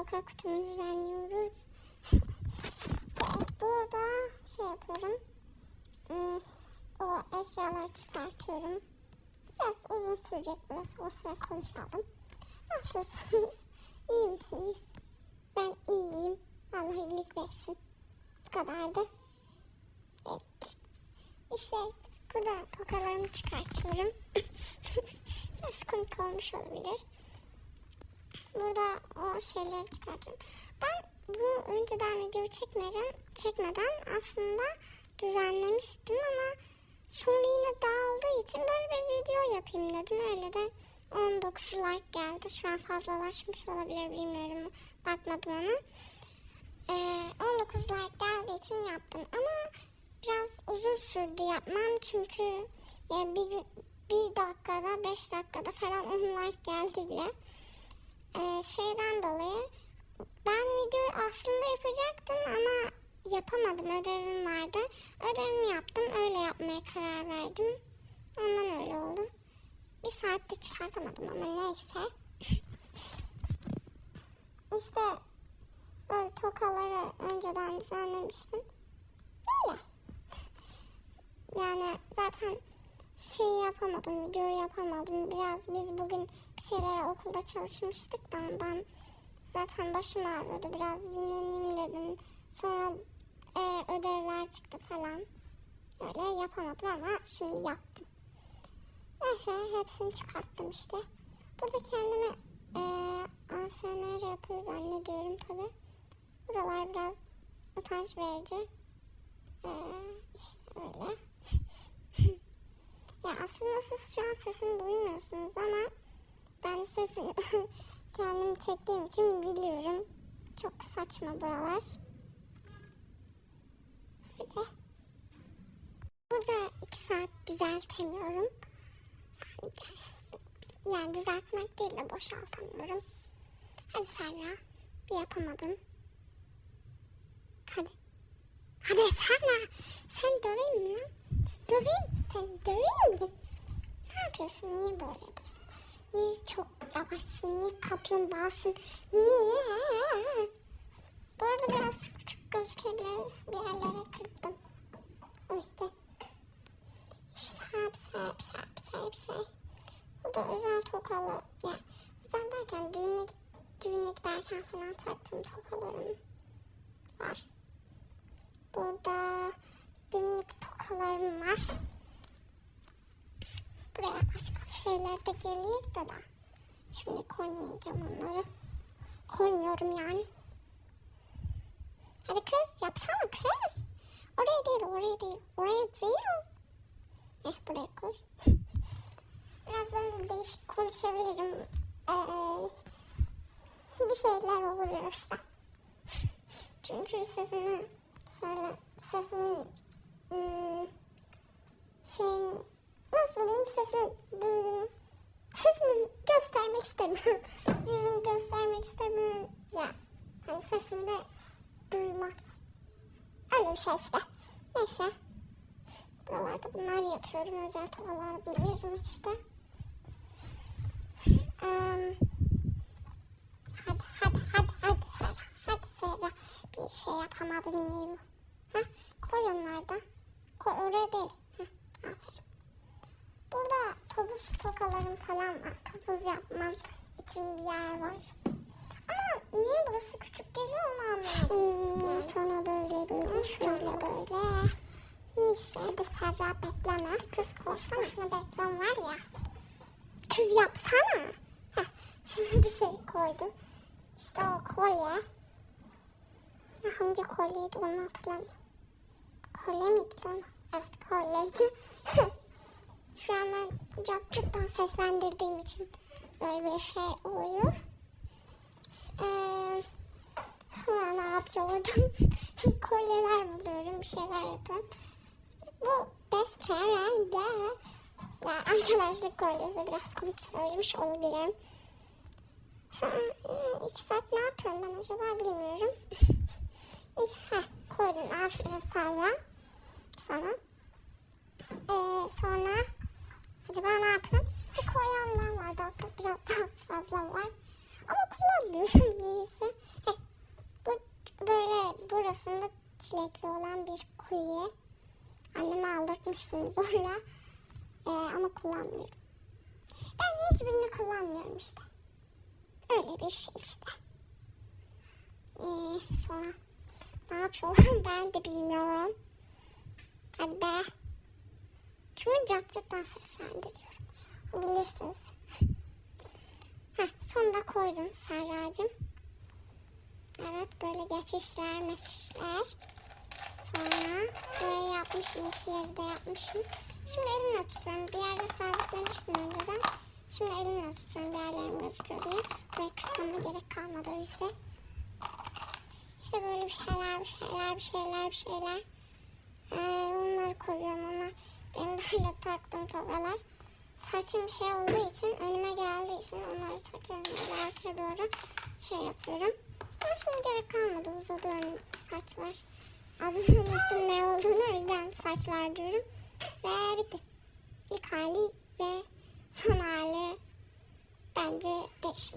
toka kutumu düzenliyoruz. Burada şey yapıyorum. Hmm, O eşyaları çıkartıyorum. Biraz uzun sürecek burası. O sıra konuşalım. Nasılsınız? İyi misiniz? Ben iyiyim. Allah iyilik versin. Bu kadardı. İşte burada tokalarımı çıkartıyorum. Biraz komik olmuş olabilir. Burada o şeyleri çıkartıyorum. Ben bunu önceden video çekmeden, çekmeden aslında düzenlemiştim ama sonra yine dağıldığı için böyle bir video yapayım dedim. Öyle de 19 like geldi. Şu an fazlalaşmış olabilir bilmiyorum. Bakmadım ona. Ee, 19 like geldiği için yaptım ama biraz uzun sürdü yapmam çünkü ya bir, bir dakikada 5 dakikada falan 10 like geldi bile. Ee, şeyden dolayı ben videoyu aslında yapacaktım ama yapamadım. Ödevim vardı. Ödevimi yaptım. Öyle yapmaya karar verdim. Ondan öyle oldu. Bir saatte çıkartamadım ama neyse. işte böyle tokaları önceden düzenlemiştim. Öyle. Yani zaten şey yapamadım, videoyu yapamadım. Biraz biz bugün bir şeylere okulda çalışmıştık da ondan zaten başım ağrıyordu. Biraz dinleneyim dedim. Sonra e, ödevler çıktı falan. Öyle yapamadım ama şimdi yaptım. Neyse hepsini çıkarttım işte. Burada kendime e, ASMR yapıyor zannediyorum tabi. Buralar biraz utanç verici. E, işte öyle. Ya aslında siz şu an sesini duymuyorsunuz ama ben sesini kendim çektiğim için biliyorum. Çok saçma buralar. Böyle. Burada iki saat düzeltemiyorum. Yani, yani düzeltmek değil de boşaltamıyorum. Hadi Serra. Bir yapamadın. Hadi. Hadi Serra. Sen döveyim mi lan? Döveyim. Sen döveyim mi? Ne yapıyorsun? Niye böyle yapıyorsun? Niye çok yavaşsın? Niye kaplumbağasın? Niye? Bu arada biraz küçük gözükebilir. Bir yerlere kırptım. O yüzden. İşte hepsi hepsi hepsi hepsi. Burada özel tokalı. Ya özel derken düğüne, düğüne giderken falan taktığım tokalarım var. Burada günlük tokalarım var. Buraya başka şeyler de gelir de da. Şimdi koymayacağım onları. Koymuyorum yani. Hadi kız yapsana kız. Oraya değil oraya değil. Oraya değil. Eh buraya koy. Biraz böyle değişik konuşabilirim. Ee, bir şeyler oluyor işte. Çünkü sesini şöyle sesin hmm, şeyin nasıl diyeyim sesimi duyuyorum. Sesimi göstermek istemiyorum. Yüzümü göstermek istemiyorum. Ya hani sesimi de duymaz. Öyle bir şey işte. Neyse. Buralarda bunlar yapıyorum. Özel tokalar buluyorum işte. Ee, hadi hadi hadi hadi Sera. Hadi Sera. Bir şey yapamadın değil mi? Ha? Koy onları da. Koy oraya değil. Ha, aferin. Burada topuz tokalarım falan var. Topuz yapmam için bir yer var. Ama niye burası küçük geliyor onu anlamadım. Hmm, sonra böyle böyle sonra böyle. Neyse hadi Serra bekleme. Kız koşsana şunu bekliyorum var ya. Kız yapsana. Heh, şimdi bir şey koydu. İşte o kolye. Hangi kolyeydi onu hatırlamıyorum. Kolye miydi lan? Evet kolyeydi. Şu an ben capcuktan seslendirdiğim için böyle bir şey oluyor. Ee, sonra ne yapıyordum? Kolyeler buluyorum, bir şeyler yapıyorum. Bu best friend de ya arkadaşlık kolyesi biraz komik söylemiş olabilirim. Sonra e, iki saat ne yapıyorum ben acaba bilmiyorum. Heh, koydum aferin sonra. Sana. Ee, sonra acaba ne yapıyorum? Bir koyanlar vardı hatta biraz daha fazla var. Ama kullanmıyorum neyse. Şurasında çilekli olan bir kolye. Anneme aldırtmıştım zorla. Ee, ama kullanmıyorum. Ben hiçbirini kullanmıyorum işte. Öyle bir şey işte. Ee, sonra ne yapıyorum ben de bilmiyorum. Hadi be. Çünkü capcuttan seslendiriyorum. Bilirsiniz. Heh, sonunda koydun Serracığım. Evet böyle geçişler meşişler. Sonra burayı yapmışım. iki yeri de yapmışım. Şimdi elimle tutuyorum. Bir yerde sabitlemiştim önceden. Şimdi elimle tutuyorum. Bir yerlerim gözüküyor diye. Burayı kırpmama gerek kalmadı o yüzden. İşte böyle bir şeyler, bir şeyler, bir şeyler, bir şeyler. Ee, onları koyuyorum. Onlar benim böyle taktığım tokalar. Saçım şey olduğu için, önüme geldiği için onları takıyorum. Böyle arkaya doğru şey yapıyorum. Şimdi gerek kalmadı. Uzadı ön saçlar. Adını unuttum ne olduğunu o yüzden saçlar diyorum. Ve bitti. İlk hali ve son hali bence değişmiş.